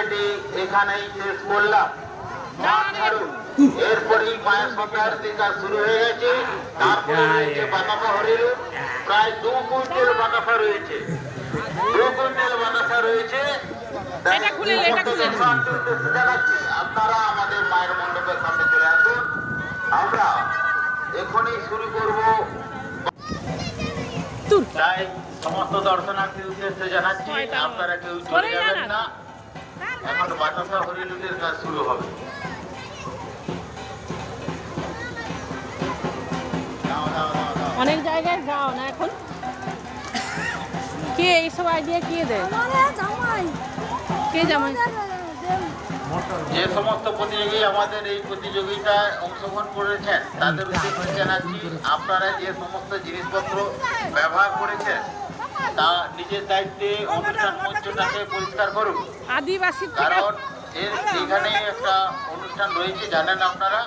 ভিডিওটি এখানেই শেষ করলাম। এরপরেই মায়ের সপ্তাহের টিকা শুরু হয়ে গেছে। তারপরে রয়েছে বাতাসা হরিণ। প্রায় দু কুইন্টাল বাতাসা রয়েছে। দু কুইন্টাল বাতাসা রয়েছে। তাই এটা খুলে নে, এটা খুলে। নে। সমস্ত দর্শকদের জানাচ্ছি, আপনারা আমাদের মায়ের মণ্ডপের সামনে চলে আসুন। আমরা এখনই শুরু করব। তাই সমস্ত দর্শনার্থীর উদ্দেশ্যে জানাচ্ছি আপনারা কেউ চলে যাবেন না। এখন বাতাসা হরিলুটের কাজ শুরু হবে। অনেক জায়গায় যাও না এখন? কে এইসব আইডিয়া কে দেয়? কে জামাই? যে সমস্ত প্রতিযোগী আমাদের এই প্রতিযোগিতায় অংশগ্রহণ করেছেন তাদের উদ্দেশ্যে জানাচ্ছি আপনারা যে সমস্ত জিনিসপত্র ব্যবহার করেছেন তা নিজের দায়িত্বে অনুষ্ঠান মঞ্চটাকে পরিষ্কার করুন। আদিবাসী কারণ এর এখানে একটা অনুষ্ঠান রয়েছে জানেন আপনারা?